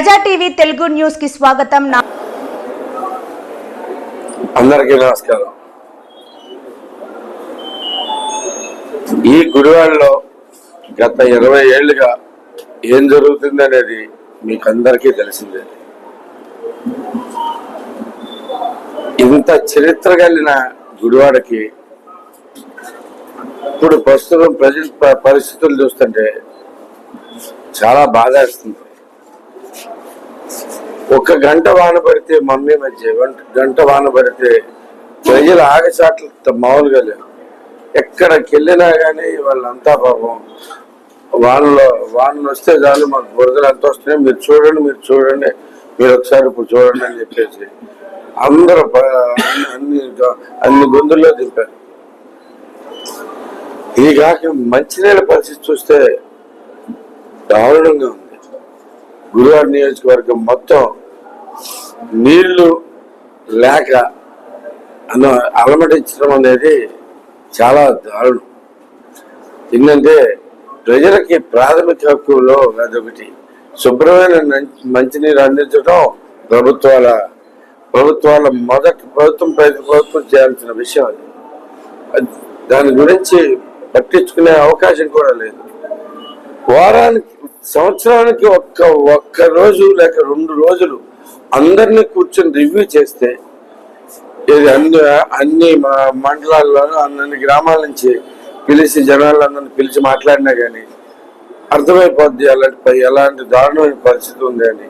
ప్రజా టీవీ తెలుగు న్యూస్కి స్వాగతం. నా అందరికీ నమస్కారం. ఈ గుడివాడలో గత ఇరవై ఏళ్ళుగా ఏం జరుగుతుంది అనేది మీకు అందరికీ తెలిసిందే. ఇంత చరిత్ర కలిగిన గుడివాడకి ఇప్పుడు ప్రస్తుతం ప్రజల పరిస్థితులు చూస్తుంటే చాలా బాధ వేస్తుంది ఒక గంట వాన పడితే మమ్మీ మధ్య గంట- గంట వాన పడితే ప్రజలు ఆగచాట్లు మామూలుగా లేవు. ఎక్కడికి వెళ్ళినా కానీ వాళ్ళంతా పాపం వానలో వానలు వస్తే చాలు మాకు బురదలు ఎంత వస్తున్నాయి. మీరు చూడండి మీరు చూడండి. మీరు ఒకసారి ఇప్పుడు చూడండి అని చెప్పేసి అందరూ అన్ని అన్ని గొంతుల్లో దింపారు. ఇది కాక మంచినీళ్ళ పరిస్థితి చూస్తే దారుణంగా ఉంది. గురువాడ నియోజకవర్గం మొత్తం నీళ్ళు లేక అన్న అలమటించడం అనేది చాలా దారుణం. ఏంటంటే ప్రజలకి ప్రాథమిక హక్కులో అదొకటి. శుభ్రమైన మంచినీరు అందించడం ప్రభుత్వాల ప్రభుత్వాల మొదటి ప్రభుత్వం ప్రతి ప్రభుత్వం చేయాల్సిన విషయం అది- దాని గురించి పట్టించుకునే అవకాశం కూడా లేదు. వారానికి సంవత్సరానికి ఒక్క ఒక్క రోజు లేక రెండు రోజులు అందరినీ కూర్చొని రివ్యూ చేస్తే ఇది అన్ని అన్ని మా- మండలాల్లోనూ అన్ని గ్రామాల నుంచి పిలిచి జనాలందరినీ పిలిచి మాట్లాడినా కానీ అర్థమైపోద్ది అలాంటి ఎలాంటి దారుణమైన పరిస్థితి ఉంది అని.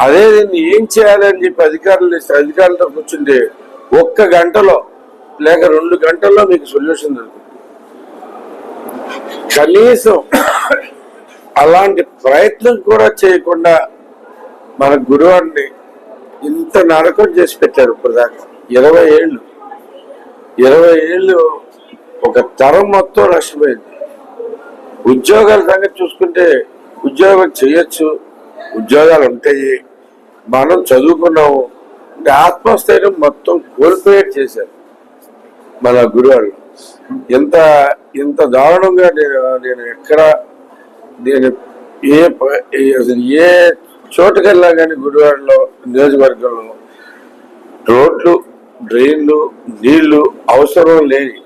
అదే దీన్ని ఏం చేయాలని చెప్పి అధికారులు ఇస్తే అధికారులతో కూర్చుంటే ఒక్క గంటలో లేక రెండు గంటల్లో మీకు సొల్యూషన్ దొరుకుతుంది. కనీసం అలాంటి ప్రయత్నం కూడా చేయకుండా మన గురువారిని ఇంత నరకం చేసి పెట్టారు ఇప్పుడు దాకా ఇరవై ఏళ్ళు. ఇరవై ఏళ్ళు ఒక తరం మొత్తం నష్టపోయింది. ఉద్యోగాల సంగతి చూసుకుంటే ఉద్యోగం చేయొచ్చు ఉద్యోగాలు ఉంటాయి మనం చదువుకున్నాము అంటే ఆత్మస్థైర్యం మొత్తం కోల్పోయేట్ చేశారు మన గురువాళ్ళు. ఇంత ఇంత దారుణంగా నేను నేను ఎక్కడ నేను ఏ ఏ- అసలు ఏ చోటుకెళ్ళా కానీ గుడివాడలో నియోజకవర్గంలో రోడ్లు డ్రైన్లు నీళ్ళు అవసరం లేని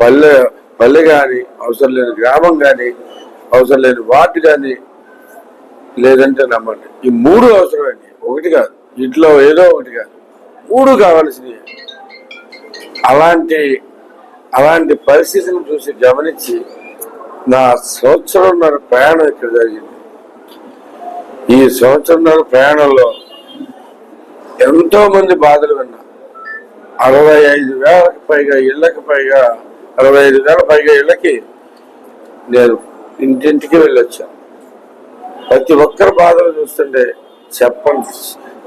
పల్లె పల్లె కానీ అవసరం లేని గ్రామం కానీ అవసరం లేని వార్డు కానీ లేదంటే నమ్మండి. ఈ మూడు అవసరమండి. ఒకటి కాదు. ఇంట్లో ఏదో ఒకటి కాదు. మూడు కావాల్సినవి. అలాంటి అలాంటి పరిస్థితిని చూసి గమనించి నా సంవత్సరంన్నర ప్రయాణం ఇక్కడ జరిగింది. ఈ సంవత్సరంన్నర ప్రయాణంలో ఎంతో మంది బాధలు విన్నా. అరవై ఐదు వేలకు పైగా ఇళ్ళకి పైగా అరవై ఐదు వేల పైగా ఇళ్ళకి నేను ఇంటింటికి వెళ్ళొచ్చాను ప్రతి ఒక్కరి బాధలు చూస్తుంటే చెప్పండి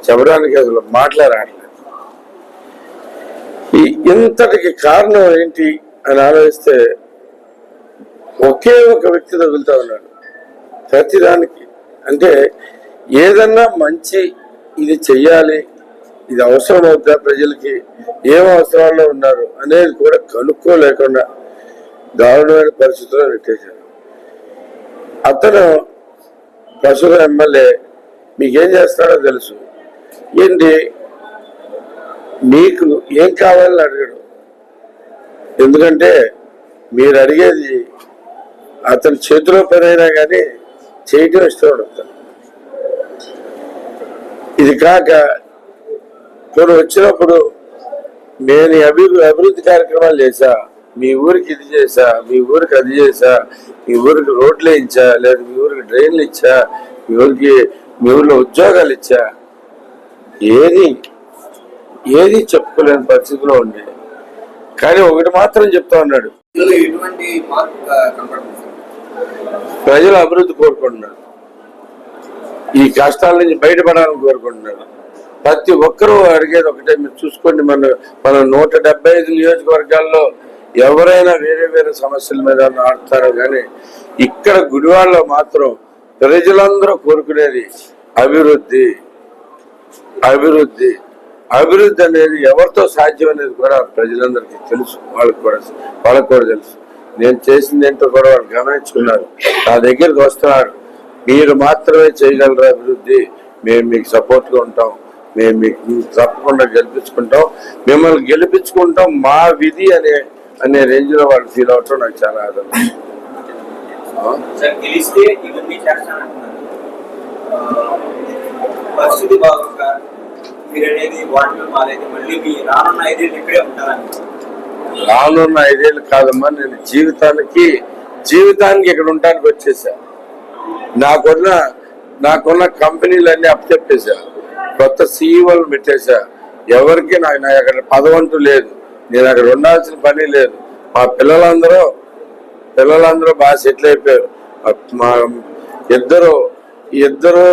చెప్పడానికి అసలు మాట్లాడలేదు ఈ ఇంతటికి కారణం ఏంటి అని ఆలోచిస్తే ఒకే ఒక వ్యక్తి తగులుతా ఉన్నాడు. ప్రతిదానికి. అంటే ఏదన్నా మంచి ఇది చెయ్యాలి ఇది అవసరం అవుతుందా ప్రజలకి ఏం అవసరాల్లో ఉన్నారు అనేది కూడా కనుక్కోలేకుండా దారుణమైన పరిస్థితుల్లో నెట్టేశారు. అతను ప్రస్తుత ఎమ్మెల్యే మీకేం చేస్తాడో తెలుసు. ఏంటి? మీకు ఏం కావాలని అడగడు. ఎందుకంటే మీరు అడిగేది అతని చేతిలో పనైనా కానీ చేయటం ఇష్టపడు ఇది కాక కొన్ని వచ్చినప్పుడు నేను అభివృద్ధి అభివృద్ధి కార్యక్రమాలు చేశా మీ ఊరికి ఇది చేశా మీ ఊరికి అది చేశా మీ ఊరికి రోడ్లు ఇచ్చా లేదా మీ ఊరికి డ్రైన్లు ఇచ్చా మీ ఊరికి మీ ఊళ్ళో ఉద్యోగాలు ఇచ్చా ఏది ఏది చెప్పుకోలేని పరిస్థితిలో ఉండే. కానీ ఒకటి మాత్రం చెప్తా ఉన్నాడు. ఇందులో ప్రజలు అభివృద్ధి కోరుకుంటున్నారు. ఈ కష్టాల నుంచి బయటపడాలని కోరుకుంటున్నారు. ప్రతి ఒక్కరూ అడిగేది ఒకటే మీరు చూసుకోండి మన మన నూట డెబ్బై ఐదు నియోజకవర్గాల్లో ఎవరైనా వేరే వేరే సమస్యల మీద ఆడతారో కానీ ఇక్కడ గుడివాడలో మాత్రం ప్రజలందరూ కోరుకునేది అభివృద్ధి అభివృద్ధి. అభివృద్ధి అనేది ఎవరితో సాధ్యం అనేది కూడా ప్రజలందరికీ తెలుసు వాళ్ళకి కూడా వాళ్ళకి కూడా తెలుసు. నేను చేసింది ఏంటో కూడా వాళ్ళు గమనించుకున్నారు. నా దగ్గరికి వస్తున్నారు. మీరు మాత్రమే చేయగలరు అభివృద్ధి? మేము మీకు సపోర్ట్గా ఉంటాం. మేము మీకు తప్పకుండా గెలిపించుకుంటాం. మిమ్మల్ని గెలిపించుకుంటాం మా విధి అనే అనే రేంజ్లో వాళ్ళు ఫీల్ అవటం నాకు చాలా ఆదరణ పరిస్థితి బాగుంటారు మీరు అనేది వాటిలో మళ్ళీ మీ రానున్న ఐదేళ్ళు ఇక్కడే ఉంటారని. రానున్న ఐదేళ్ళు కాదమ్మా నేను జీవితానికి జీవితానికి ఇక్కడ ఉండడానికి వచ్చేసా. నాకున్న నాకున్న కంపెనీలన్నీ అప్పచెప్పేసా. కొత్త సీఈఓలు పెట్టేశా ఎవరికి నాకు నాకు అక్కడ పదవంటూ లేదు. నేను అక్కడ ఉండాల్సిన పని లేదు. మా పిల్లలందరూ పిల్లలందరూ బాగా సెటిల్ అయిపోయారు. మా ఇద్దరు ఇద్దరు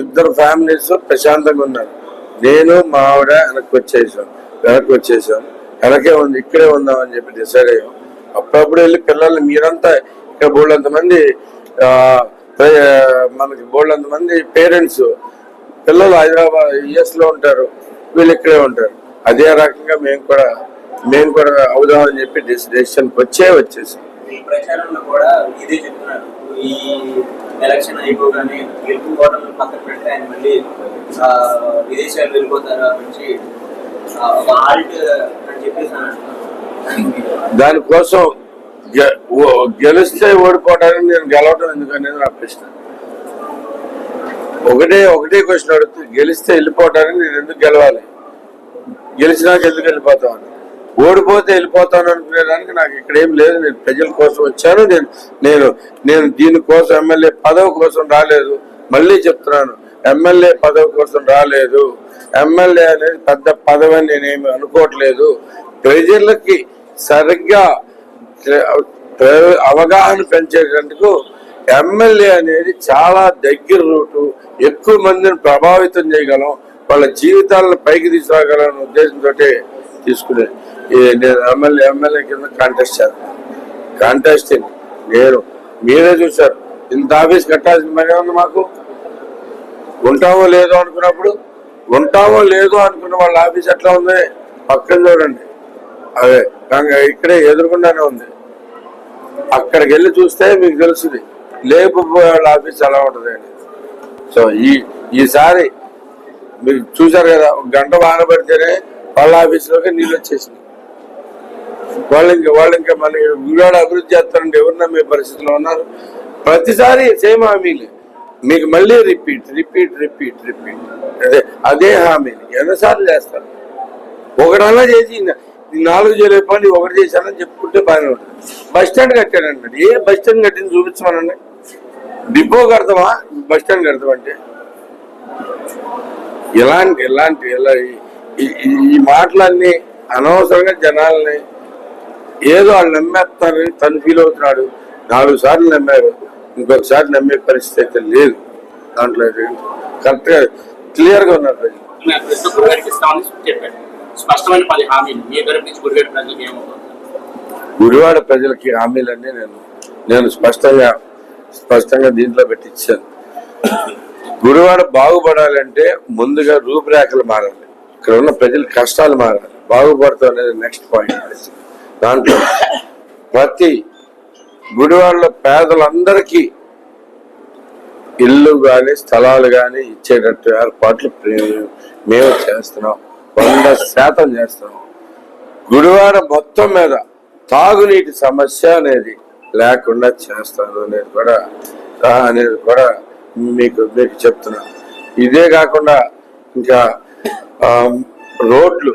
ఇద్దరు ఫ్యామిలీస్ ప్రశాంతంగా ఉన్నారు. నేను మా ఆవిడ వెనక్కి వచ్చేసాం వెనక్కి వచ్చేసాం. వెనకే ఉంది ఇక్కడే ఉందామని చెప్పి డిసైడ్ అయ్యాం. అప్పుడప్పుడు వెళ్ళి పిల్లల్ని మీరంతా ఇక్కడ బోళ్ళంత మంది మనకి బోళ్ళంత మంది పేరెంట్స్ పిల్లలు హైదరాబాద్ యుఎస్లో ఉంటారు వీళ్ళు ఇక్కడే ఉంటారు. అదే రకంగా మేము కూడా మేము కూడా అవుదామని చెప్పి డెసిషన్ వచ్చే వచ్చేసాం. ఈ ప్రచారంలో కూడా ఇదే చెప్తున్నారు. ఈ ఎలక్షన్ అయిపోగానే గెలుపు ఓటర్లు పక్కన పెడితే ఆయన మళ్ళీ విదేశాలు వెళ్ళిపోతారు నుంచి ఒక ఆల్ట్ దానికోసం గె- ఓ- గెలిస్తే ఓడిపోవడానికి నేను గెలవడం ఎందుకనేది నా ప్రశ్న. ఒకటే ఒకటే క్వశ్చన్ అడుగుతూ గెలిస్తే వెళ్ళిపోవడానికి నేను ఎందుకు గెలవాలి? గెలిచినాక ఎందుకు వెళ్ళిపోతామని ఓడిపోతే వెళ్ళిపోతాను అనుకునేదానికి నాకు ఇక్కడ ఏం లేదు. నేను ప్రజల కోసం వచ్చాను. నేను నేను నేను దీనికోసం ఎమ్మెల్యే పదవి కోసం రాలేదు. మళ్ళీ చెప్తున్నాను. ఎమ్మెల్యే పదవి కోసం రాలేదు. ఎమ్మెల్యే అనేది పెద్ద పదవి అని నేనేమి అనుకోవట్లేదు. ప్రజలకి సరిగ్గా అవగాహన పెంచేటందుకు ఎమ్మెల్యే అనేది చాలా దగ్గర రూటు. ఎక్కువ మందిని ప్రభావితం చేయగలం. వాళ్ళ జీవితాలను పైకి తీసుకురాగలం ఉద్దేశంతో తీసుకునే నేను ఎమ్మెల్యే ఎమ్మెల్యే కింద కాంటెస్ట్ చేస్తాను కాంటెస్టింగ్ నేను మీరే చూశారు. ఇంత ఆఫీస్ కట్టాల్సిన పని ఉంది మాకు. ఉంటామో లేదో అనుకున్నప్పుడు ఉంటామో లేదో అనుకున్న వాళ్ళ ఆఫీస్ ఎట్లా ఉంది? పక్కన చూడండి. అదే కానీ ఇక్కడే ఎదురుకుండానే ఉంది. అక్కడికి వెళ్ళి చూస్తే మీకు తెలుస్తుంది లేకపోయే వాళ్ళ ఆఫీస్ ఎలా ఉంటుంది అని. సో ఈ ఈసారి మీరు చూసారు కదా గంట వాన పడితేనే వాళ్ళ ఆఫీస్లోకి నీళ్ళు వచ్చేసింది వాళ్ళు ఇంకా వాళ్ళు ఇంకా మన గుడివాడ అభివృద్ధి చేస్తారంటే ఎవరు నమ్మే పరిస్థితిలో ఉన్నారు? ప్రతిసారి సేమ్ హామీలే. మీకు మళ్ళీ రిపీట్ రిపీట్ రిపీట్ రిపీట్ అదే అదే హామీని ఎన్నిసార్లు చేస్తారు. ఒకటన్నా చేసి నాలుగు చేయలే పని ఒకటి చేశానని చెప్పుకుంటే బాగానే ఉంటుంది. బస్ స్టాండ్ కట్టానండి ఏ బస్ స్టాండ్ కట్టింది చూపించమనండి. డిపో కడతామా? బస్ స్టాండ్ కడతామంటే. ఇలాంటి ఇలాంటి ఇలా ఈ- ఈ- ఈ మాటలన్నీ అనవసరంగా జనాల్ని ఏదో వాళ్ళు నమ్మేస్తారని తను ఫీల్ అవుతున్నాడు. నాలుగు సార్లు నమ్మారు. ఇంకొకసారి నమ్మే పరిస్థితి అయితే లేదు. దాంట్లో కరెక్ట్గా క్లియర్గా ఉన్నారు ప్రజలు. స్పష్టమైన పది హామీలు. మీ తరపు నుంచి గురుగారి ప్రజలకు ఏమవుతుంది గుడివాడ ప్రజలకి హామీలన్నీ నేను నేను స్పష్టంగా స్పష్టంగా దీంట్లో పెట్టించాను గుడివాడ బాగుపడాలంటే ముందుగా రూపురేఖలు మారాలి. ఇక్కడ ఉన్న ప్రజల కష్టాలు మారాలి. బాగుపడతాం అనేది నెక్స్ట్ పాయింట్ దాంట్లో ప్రతి గుడివాళ్ళ పేదలందరికీ ఇల్లు కానీ స్థలాలు కానీ ఇచ్చేటట్టు ఏర్పాట్లు మేము చేస్తున్నాం. వంద శాతం చేస్తున్నాం. గుడివాడ మొత్తం మీద తాగునీటి సమస్య అనేది లేకుండా చేస్తాను అనేది కూడా అనేది కూడా మీకు మీకు చెప్తున్నాను ఇదే కాకుండా ఇంకా రోడ్లు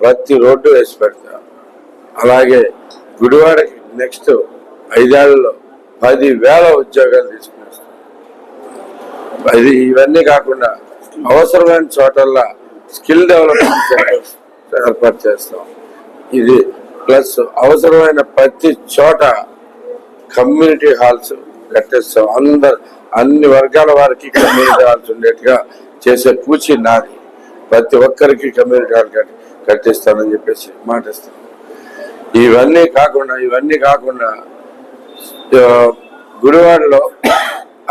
ప్రతి రోడ్డు వేసి పెడతా. అలాగే గుడివాడకి నెక్స్ట్ ఐదేళ్ళలో పది వేల ఉద్యోగాలు తీసుకునేస్తాం అది ఇవన్నీ కాకుండా అవసరమైన చోటల్లా స్కిల్ డెవలప్మెంట్ సెంటర్స్ ఏర్పాటు చేస్తాం. ఇది ప్లస్ అవసరమైన ప్రతి చోట కమ్యూనిటీ హాల్స్ కట్టేస్తాం. అందరు అన్ని వర్గాల వారికి కమ్యూనిటీ హాల్స్ ఉండేట్టుగా చేసే పూచి నాది. ప్రతి ఒక్కరికి కమ్యూనిటీ హాల్ కట్టి కట్టిస్తానని చెప్పేసి మాటిస్తాం. ఇవన్నీ కాకుండా ఇవన్నీ కాకుండా గుడివాడలో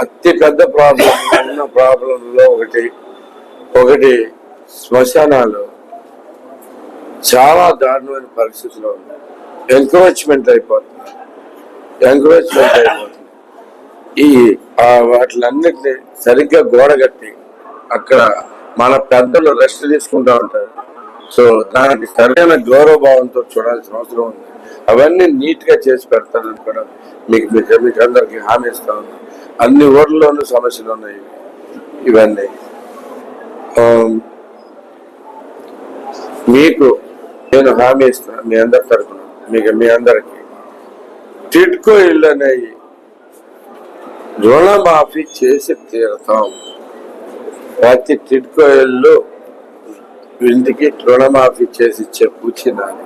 అతి పెద్ద ప్రాబ్లం ఉన్న ప్రాబ్లంలో ఒకటి ఒకటి శ్మశానాలు చాలా దారుణమైన పరిస్థితిలో ఉన్నాయి. ఎంకరేజ్మెంట్ అయిపోతుంది ఎంకరేజ్మెంట్ అయిపోతుంది ఈ వాటిలన్నిటిని సరిగ్గా గోడ కట్టి అక్కడ మన పెద్దలు రెస్ట్ తీసుకుంటూ ఉంటారు. సో దానికి సరైన గౌరవ భావంతో చూడాల్సిన అవసరం ఉంది. అవన్నీ నీట్గా చేసి పెడతారని కూడా మీకు మీకు మీకు అందరికి హామీ ఇస్తా ఉన్నాను అన్ని ఊర్లలోనూ సమస్యలు ఉన్నాయి. ఇవన్నీ. మీకు నేను హామీ ఇస్తున్నా మీ అందరి తరఫున మీకు మీ అందరికి. తిట్టుకో ఇల్లు అనేవి రుణమాఫీ చేసి తీరుతాం. ప్రతి టిడ్కో ఇల్లు ఇంటికి రుణమాఫీ చేసి ఇచ్చే కూర్చున్నాను